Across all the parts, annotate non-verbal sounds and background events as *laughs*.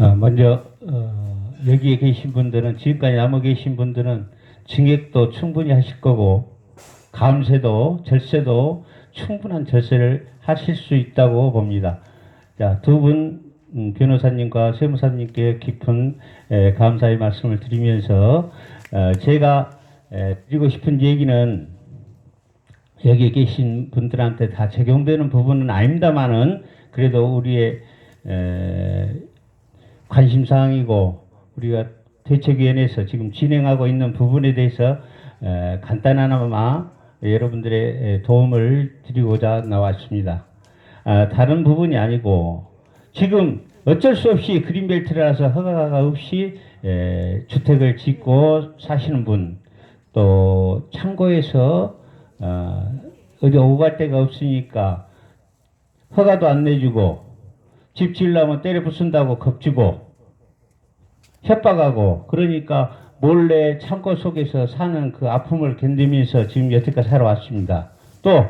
어, 먼저 어, 여기에 계신 분들은 지금까지 남아 계신 분들은 증액도 충분히 하실 거고 감세도 절세도 충분한 절세를 하실 수 있다고 봅니다. 자, 두분 음, 변호사님과 세무사님께 깊은 에, 감사의 말씀을 드리면서 어, 제가 에, 드리고 싶은 얘기는 여기 계신 분들한테 다 적용되는 부분은 아닙니다만은 그래도 우리의 에, 관심 사항이고 우리가 대책위원회에서 지금 진행하고 있는 부분에 대해서 에, 간단하나마 여러분들의 에, 도움을 드리고자 나왔습니다. 아, 다른 부분이 아니고 지금 어쩔 수 없이 그린벨트라서 허가가 없이 에, 주택을 짓고 사시는 분, 또 창고에서 어, 어디 오고 갈 데가 없으니까 허가도 안 내주고 집 지으려면 때려 부순다고 겁주고 협박하고 그러니까 몰래 창고 속에서 사는 그 아픔을 견디면서 지금 여태까지 살아왔습니다. 또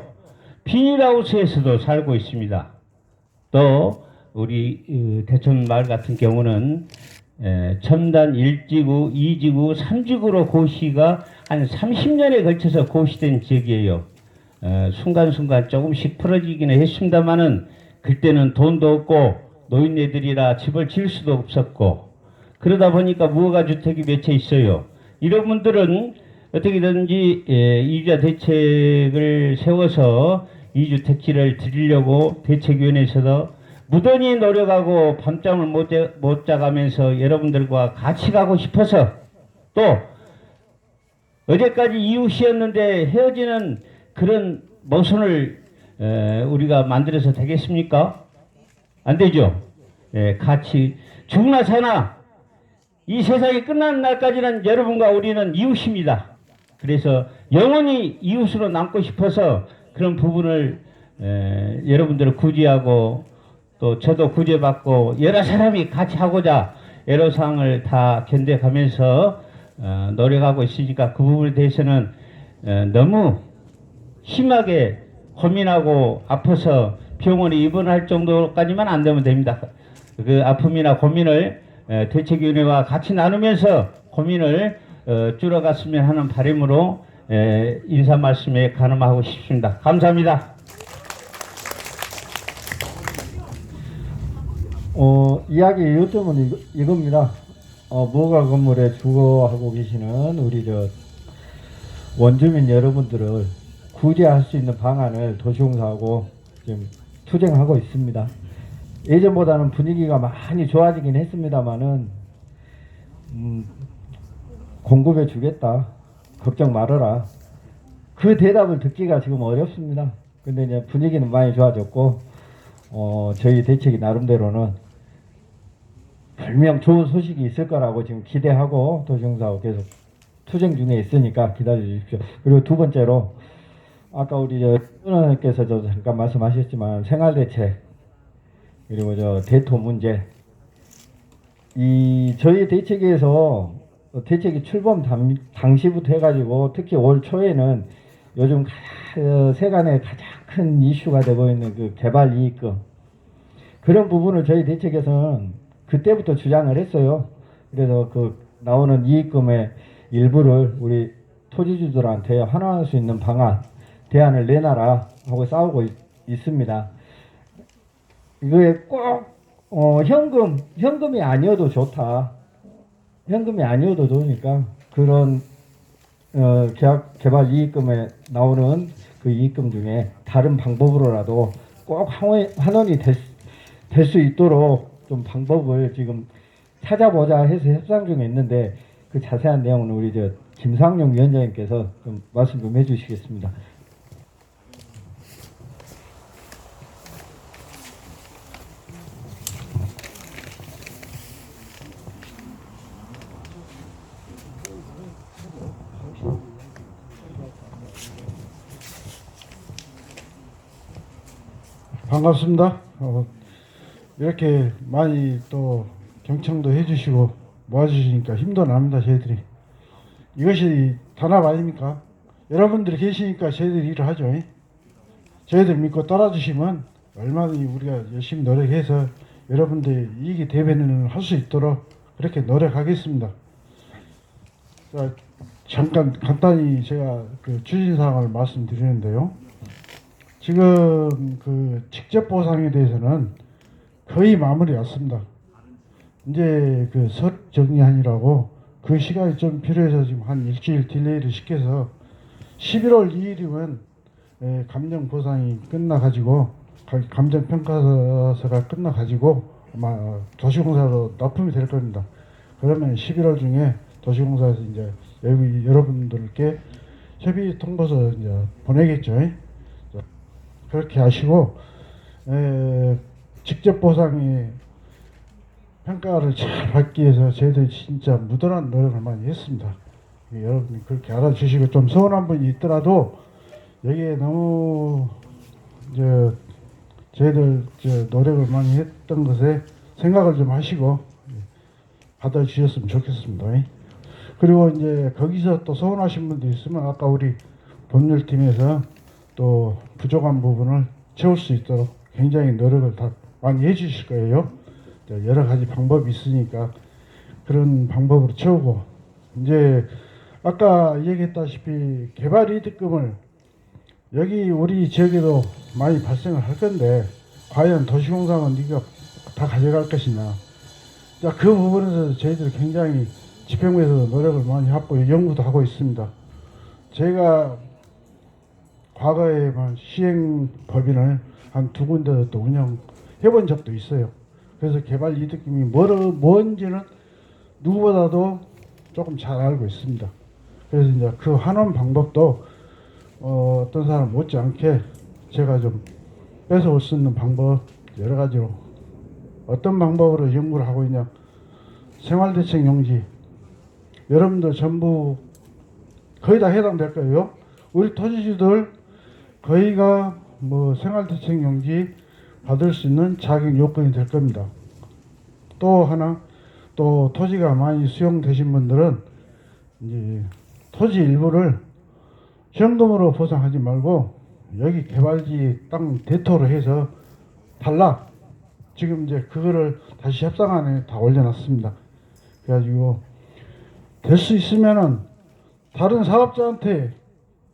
비닐하우스에서도 살고 있습니다. 또 우리 어, 대천 마을 같은 경우는 에, 첨단 1지구, 2지구, 3지구로 고시가 한 30년에 걸쳐서 고시된 지역이에요. 어, 순간순간 조금씩 풀어지기는 했습니다만은 그때는 돈도 없고 노인네들이라 집을 지을 수도 없었고 그러다 보니까 무허가 주택이 몇 채 있어요. 이런 분들은 어떻게든지 예, 이주자 대책을 세워서 이주 택지를 드리려고 대책위원회에서도 무던히 노력하고 밤잠을 못, 자, 못 자가면서 여러분들과 같이 가고 싶어서 또 어제까지 이웃이었는데 헤어지는 그런 모순을 에, 우리가 만들어서 되겠습니까? 안 되죠. 예, 같이 죽나 사나 이 세상이 끝나는 날까지는 여러분과 우리는 이웃입니다. 그래서 영원히 이웃으로 남고 싶어서 그런 부분을 에, 여러분들을 구제하고 또 저도 구제받고 여러 사람이 같이 하고자 애로사항을 다 견뎌가면서 어, 노력하고 있으니까 그 부분에 대해서는 어, 너무 심하게 고민하고 아파서 병원에 입원할 정도까지만 안 되면 됩니다. 그 아픔이나 고민을 에, 대책위원회와 같이 나누면서 고민을 어, 줄여갔으면 하는 바람으로 에, 인사 말씀에 가늠하고 싶습니다. 감사합니다. 어, 이야기 요점은 이거, 이겁니다. 어, 무허가 건물에 주거하고 계시는 우리 저 원주민 여러분들을 구제할 수 있는 방안을 도시공사하고 지금 투쟁하고 있습니다. 예전보다는 분위기가 많이 좋아지긴 했습니다만은 음, 공급해 주겠다. 걱정 말아라. 그 대답을 듣기가 지금 어렵습니다. 근데 이제 분위기는 많이 좋아졌고 어, 저희 대책이 나름대로는 분명 좋은 소식이 있을 거라고 지금 기대하고 도시공사하고 계속 투쟁 중에 있으니까 기다려 주십시오. 그리고 두 번째로 아까 우리 저 의원님께서도 잠깐 말씀하셨지만 생활 대책 그리고 저 대토 문제 이 저희 대책에서 대책이 출범 당, 당시부터 해가지고 특히 올 초에는 요즘 어, 세간의 가장 큰 이슈가 되고 있는 그 개발 이익금 그런 부분을 저희 대책에서는 그때부터 주장을 했어요. 그래서 그 나오는 이익금의 일부를 우리 토지주들한테 환원할 수 있는 방안 대안을 내놔라 하고 싸우고 있, 있습니다. 이거에 꼭 어, 현금 현금이 아니어도 좋다. 현금이 아니어도 좋으니까 그런 어, 계약 개발 이익금에 나오는 그 이익금 중에 다른 방법으로라도 꼭 환원, 환원이 될 수 있도록 좀 방법을 지금 찾아보자 해서 협상 중에 있는데 그 자세한 내용은 우리 저 김상용 위원장님께서 좀 말씀 좀 해주시겠습니다. 반갑습니다. 어, 이렇게 많이 또 경청도 해주시고 모아주시니까 힘도 납니다, 저희들이. 이것이 단합 아닙니까? 여러분들이 계시니까 저희들이 일을 하죠. 예? 저희들 믿고 따라주시면 얼마든지 우리가 열심히 노력해서 여러분들 이익이 대변을 할 수 있도록 그렇게 노력하겠습니다. 자, 잠깐 간단히 제가 그 추진 사항을 말씀드리는데요. 지금 그 직접 보상에 대해서는 거의 마무리 왔습니다. 이제 그설 정리하느라고 그 시간이 좀 필요해서 지금 한 일주일 딜레이를 시켜서 11월 2일이면 예, 감정 보상이 끝나가지고 가- 감정 평가서가 끝나가지고 아마 도시공사로 납품이 될 겁니다. 그러면 11월 중에 도시공사에서 이제 여러분들께 협의 통보서 이제 보내겠죠. 자, 그렇게 하시고 에, 직접 보상이 평가를 잘 받기 위해서 저희들이 진짜 무던한 노력을 많이 했습니다. 예, 여러분이 그렇게 알아주시고 좀 서운한 분이 있더라도 여기에 너무 이제 저희들 저 노력을 많이 했던 것에 생각을 좀 하시고 예, 받아주셨으면 좋겠습니다. 예. 그리고 이제 거기서 또 서운하신 분도 있으면 아까 우리 법률팀에서 또 부족한 부분을 채울 수 있도록 굉장히 노력을 다 많이 해주실 거예요. 저 여러 가지 방법이 있으니까 그런 방법으로 채우고 이제 아까 얘기했다시피 개발 이득금을 여기 우리 지역에도 많이 발생을 할 건데 과연 도시공사는 네가 다 가져갈 것이냐 자, 그 부분에서 저희들이 굉장히 집행부에서 노력을 많이 하고 연구도 하고 있습니다. 제가 과거에만 시행 법인을 한 두 군데 또 운영해 본 적도 있어요. 그래서 개발 이득금이 뭔지는 누구보다도 조금 잘 알고 있습니다. 그래서 이제 그 환원 방법도 어, 어떤 사람 못지않게 제가 좀 뺏어올 수 있는 방법 여러 가지로 어떤 방법으로 연구를 하고 있냐 생활대책 용지 여러분들 전부 거의 다 해당될 거예요. 우리 토지주들 거의가 뭐 생활대책 용지 받을 수 있는 자격 요건이 될 겁니다. 또 하나 또 토지가 많이 수용되신 분들은 이제 토지 일부를 현금으로 보상하지 말고 여기 개발지 땅 대토로 해서 달라. 지금 이제 그거를 다시 협상 안에 다 올려놨습니다. 그래가지고 될 수 있으면은 다른 사업자한테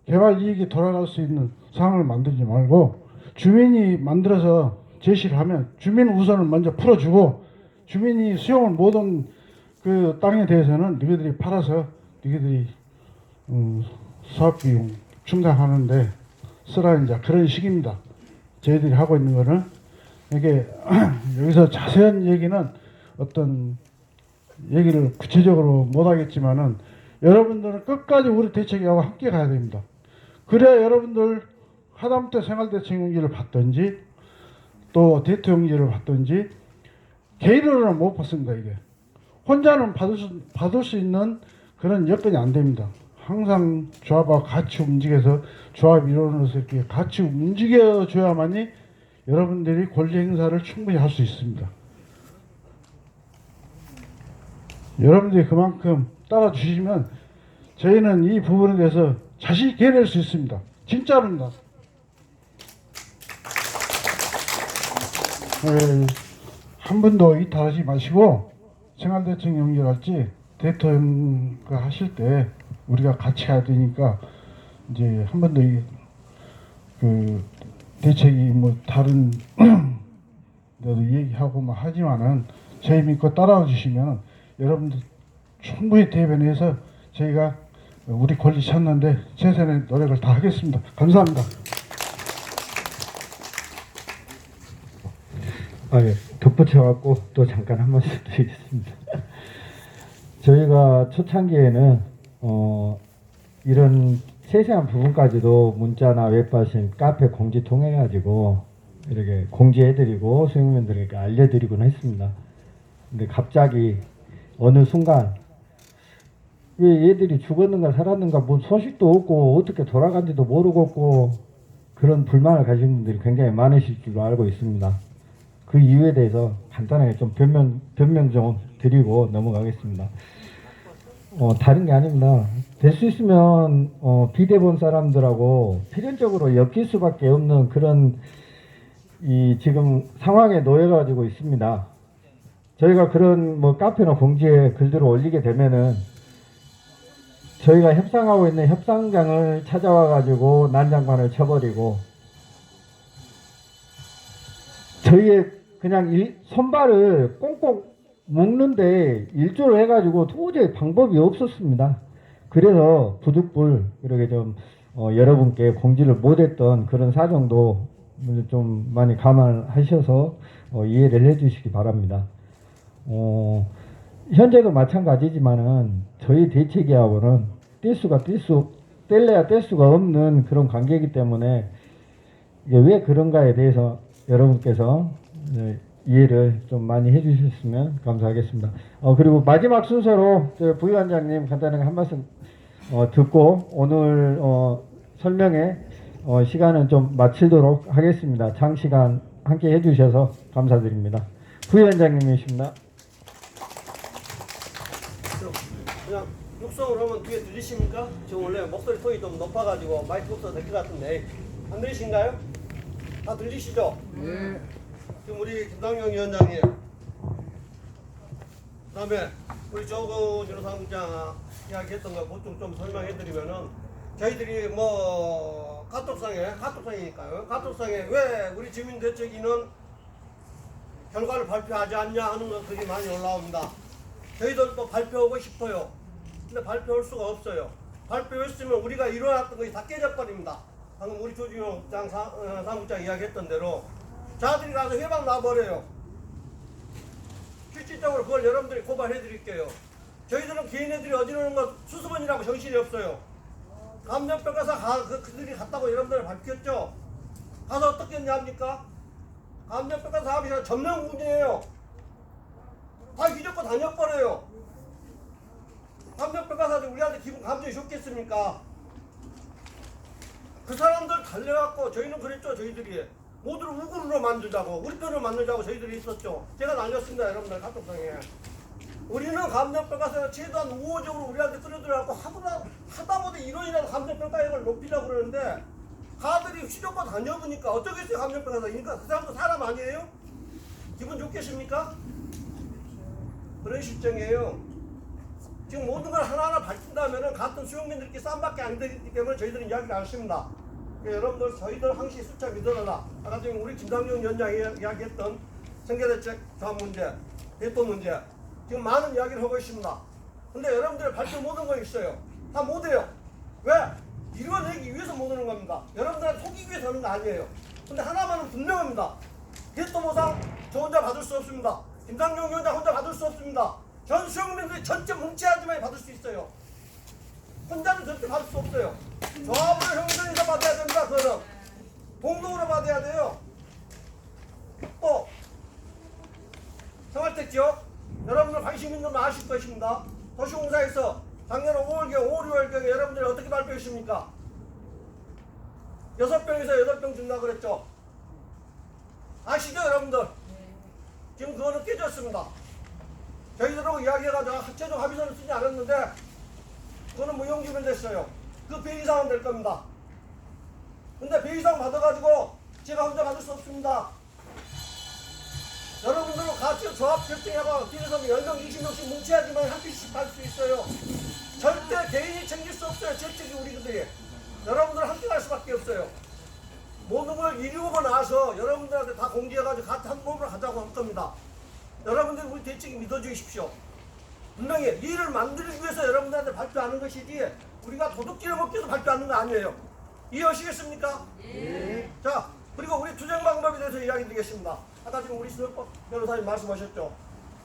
개발 이익이 돌아갈 수 있는 상황을 만들지 말고 주민이 만들어서 제시를 하면 주민 우선을 먼저 풀어주고 주민이 수용을 못한 그 땅에 대해서는 너희들이 팔아서 너희들이 음, 사업 비용 충당하는데 쓰라 이제 그런 식입니다. 저희들이 하고 있는 거는 이게 *clears throat* 여기서 자세한 얘기는 어떤 얘기를 구체적으로 못 하겠지만은 여러분들은 끝까지 우리 대책하고 함께 가야 됩니다. 그래야 여러분들 하다못해 생활대책용지를 받든지 또 대통령지를 받든지 개인으로는 못 받습니다 이게 혼자는 받을 수, 받을 수 있는 그런 여건이 안 됩니다. 항상 조합하고 같이 움직여서 조합 일원으로서 이렇게 같이 움직여줘야만이 여러분들이 권리 행사를 충분히 할 수 있습니다. 여러분들이 그만큼 따라주시면 저희는 이 부분에 대해서 자신 있게 해낼 수 있습니다. 진짜로입니다. 한 번도 이탈하지 마시고 생활대책 연결할지 대통령 그 하실 때 우리가 같이 해야 되니까 이제 한 번도 이, 그 대책이 뭐 다른 *clears throat* 데도 얘기하고 뭐 하지만은 저희 믿고 따라와 주시면 여러분들 충분히 대변해서 저희가 우리 권리 찾는데 최선의 노력을 다 하겠습니다. 감사합니다. 아, 예. 덧붙여갖고 또 잠깐 한 말씀 *laughs* 드리겠습니다. 저희가 초창기에는 어, 이런 세세한 부분까지도 문자나 웹바신 카페 공지 통해 가지고 이렇게 공지해드리고 수용면들에게 알려드리곤 했습니다. 근데 갑자기 어느 순간 왜 얘들이 죽었는가 살았는가 뭔 소식도 없고 어떻게 돌아간지도 모르겠고 그런 불만을 가진 분들이 굉장히 많으실 줄로 알고 있습니다. 그 이유에 대해서 간단하게 좀 변명, 변명 좀 드리고 넘어가겠습니다. 어, 다른 게 아닙니다. 될 수 있으면, 어, 비대본 사람들하고 필연적으로 엮일 수밖에 없는 그런 이 지금 상황에 놓여가지고 있습니다. 저희가 그런 뭐 카페나 공지에 글들을 올리게 되면은 저희가 협상하고 있는 협상장을 찾아와 가지고 난장판을 쳐버리고 저희의 그냥 일, 손발을 꽁꽁 묶는데 일조를 해가지고 도저히 방법이 없었습니다. 그래서 부득불 이렇게 좀 어, 여러분께 공지를 못했던 그런 사정도 좀 많이 감안하셔서 어, 이해를 해주시기 바랍니다. 어, 현재도 마찬가지지만은 저희 대책위하고는 뗄 수가 뗄 수, 뗄래야 뗄 수가 없는 그런 관계이기 때문에 이게 왜 그런가에 대해서 여러분께서 네, 이해를 좀 많이 해주셨으면 감사하겠습니다. 어, 그리고 마지막 순서로 저 부위원장님 간단하게 한 말씀 어, 듣고 오늘 어, 설명회 어, 시간은 좀 마치도록 하겠습니다. 장시간 함께 해주셔서 감사드립니다. 부위원장님이십니다. 그냥 육성을 하면 뒤에 들리십니까? 저 원래 목소리 톤이 좀 높아가지고 마이크 없어도 될것 같은데 안 들리신가요? 다 들리시죠? 네. 지금 우리 김당영 위원장님 그다음에 우리 조국 유로상장 이야기했던 거 보충 좀 설명해드리면은 저희들이 뭐 카톡상에 카톡상이니까요 카톡상에 왜 우리 주민 대책위는 결과를 발표하지 않냐 하는 거 그게 많이 올라옵니다. 저희들도 발표하고 싶어요. 근데 발표할 수가 없어요. 발표했으면 우리가 일어났던 것이 다 깨져버립니다. 방금 우리 조진영 장 사, 어, 사무장 이야기했던 대로 자들이 가서 회방 놔버려요. 실질적으로 그걸 여러분들이 고발해 드릴게요. 저희들은 개인애들이 어지러는 것 수습원이라고 정신이 없어요. 감염병가사 가, 그, 그들이 갔다고 여러분들 밝혔죠? 가서 어떻게 했냐 합니까? 감염병가 사업이 전면군이에요. 다 휘젓고 다녀버려요. 사업이 우리한테 기분 감정이 좋겠습니까? 그 사람들 달려갖고 저희는 그랬죠 저희들이 모두를 우구르로 만들자고 우리 편으로 만들자고 저희들이 있었죠 제가 날렸습니다 여러분들 카톡상에 우리는 감염병가서 최대한 우호적으로 우리한테 끌어들여갖고 하다, 하다못해 이론이라도 감염병가액을 높이려고 그러는데 가들이 휘젓고 다녀보니까 어쩌겠어요 감염병가서 그러니까 그 사람도 사람 아니에요? 기분 좋겠습니까? 그런 실정이에요 지금 모든 걸 하나하나 밝힌다면은 같은 수용민들끼리 쌈밖에 안 되기 때문에 저희들은 이야기를 안 했습니다. 그러니까 여러분들 저희들 항시 숫자 믿어라. 아까 지금 우리 김상정 위원장이 이야기했던 생계대책 사업 문제, 대돈 문제 지금 많은 이야기를 하고 있습니다. 근데 여러분들 발표 못한 거 있어요. 다 못해요. 왜? 이뤄내기 위해서 못하는 겁니다. 여러분들한테 속이기 위해서 하는 거 아니에요. 근데 하나만은 분명합니다. 대돈 보상 저 혼자 받을 수 없습니다. 김상정 위원장 혼자 받을 수 없습니다. 전 수용민들이 전체 뭉치하지만 받을 수 있어요. 혼자는 절대 받을 수 없어요. 조합을 형성해서 받아야 됩니다. 그거는 공동으로 받아야 돼요. 또 생활택지요. 여러분들 관심 있는 분 아실 것입니다. 도시공사에서 작년 5월경, 5, 6월경에 여러분들이 어떻게 발표했습니까? 여섯 병에서 여덟 병 준다 그랬죠. 아시죠, 여러분들? 지금 그거는 깨졌습니다. 저희들하고 이야기해가지고 합체적 합의서를 쓰지 않았는데 그거는 무용지물 됐어요. 그 배 이상은 될 겁니다. 근데 배 이상 받아가지고 제가 혼자 받을 수 없습니다. 여러분들은 같이 조합 결정해봐. 뒤에서 10명, 20명씩 뭉쳐야지만 한 피씩 받을 수 있어요. 절대 개인이 챙길 수 없어요. 재택이 우리들이. 여러분들 함께 갈 수밖에 없어요. 모든 걸 이루고 나서 여러분들한테 다 공개해가지고 같이 한 몸으로 가자고 할 겁니다. 여러분들 우리 대책이 믿어주십시오. 분명히 일을 만들기 위해서 여러분들한테 발표하는 것이지 우리가 도둑질을 먹기 위해서 발표하는 거 아니에요. 이해하시겠습니까? 예. 자, 그리고 우리 투쟁 방법에 대해서 이야기 드리겠습니다. 아까 지금 우리 수석법 변호사님 말씀하셨죠.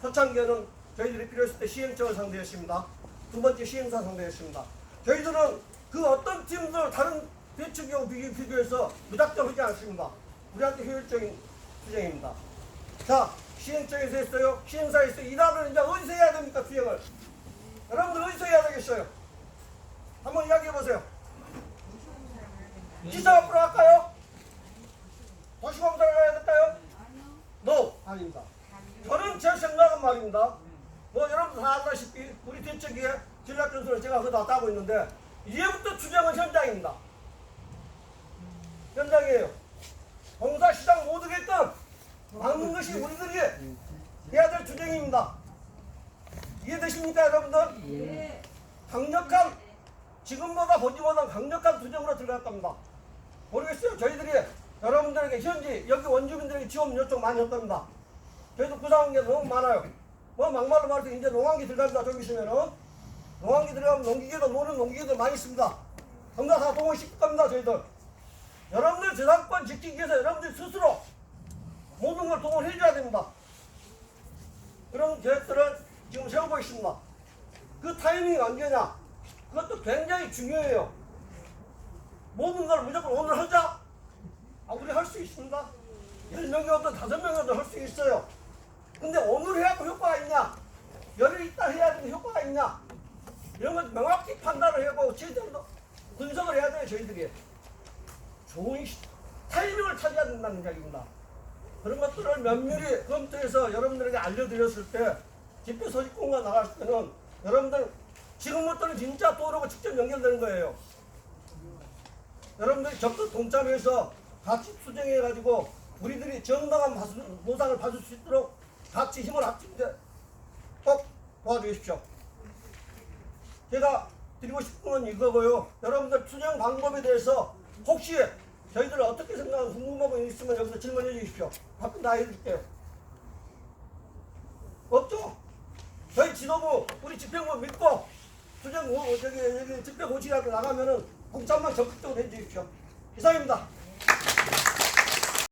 초창기에는 저희들이 필요했을 때 시행청을 상대했습니다. 두 번째 시행사 상대했습니다. 저희들은 그 어떤 팀들 다른 대책하고 비교, 비교해서 무작정 하지 않습니다. 우리한테 효율적인 투쟁입니다. 자, 시행청에서 했어요. 시행사에서 일하면 이제 어디서 해야 됩니까, 투쟁을? 여러분들 어디서 해야 되겠어요? 한번 이야기해 보세요. 지사 앞으로 할까요? 도시공사를 가야 될까요? No, 아닙니다. 저는 제 생각은 말입니다. 뭐 여러분들 다 알다시피 우리 대책위에 전략전술을 제가 그다 따고 있는데 이제부터 투쟁은 현장입니다. 현장이에요. 공사시장 못 오게끔 막는 것이 우리들이 해야 될 투쟁입니다. 이해되십니까 여러분들? 강력한 지금보다 보기보다 강력한 투쟁으로 들어갈 겁니다. 모르겠어요. 저희들이 여러분들에게 현지 여기 원주민들에게 지원 요청 많이 했답니다. 저희도 구상한 게 너무 많아요. 뭐 막말로 말해서 이제 농한기 들어갑니다. 좀 있으면은 농한기 들어가면 농기계도 노는 농기계도 많이 있습니다. 전부 다 동원 시킬 겁니다. 저희들. 여러분들 재산권 지키기 위해서 여러분들 스스로 모든 걸 동원해줘야 됩니다. 그런 계획들을 지금 세우고 있습니다. 그 타이밍이 언제냐? 그것도 굉장히 중요해요. 모든 걸 무조건 오늘 하자. 아, 우리 할 수 있습니다. 10명이어도 5명이어도 할 수 있어요. 근데 오늘 해야 그 효과가 있냐? 열흘 있다 해야 되는 효과가 있냐? 이런 걸 명확히 판단을 하고 제대로 분석을 해야 돼요, 저희들이. 좋은 시- 타이밍을 찾아야 된다는 이야기입니다. 그런 것들을 면밀히 검토해서 여러분들에게 알려드렸을 때 집회 소집공간 나갔을 때는 여러분들 지금부터는 진짜 도로가 직접 연결되는 거예요. 여러분들이 적극 동참해서 같이 투쟁해가지고 우리들이 정당한 보상을 받을 수 있도록 같이 힘을 합치는데 꼭 도와주십시오. 제가 드리고 싶은 건 이거고요. 여러분들 투쟁 방법에 대해서 혹시 저희들 어떻게 생각하는 궁금한 거 있으면 여기서 질문해 주십시오. 답변 다 해드릴게요. 없죠? 저희 지도부 우리 집행부 믿고 오- 저기 여기 집회 고치라고 나가면은 공천만 적극적으로 해주십시오. 이상입니다.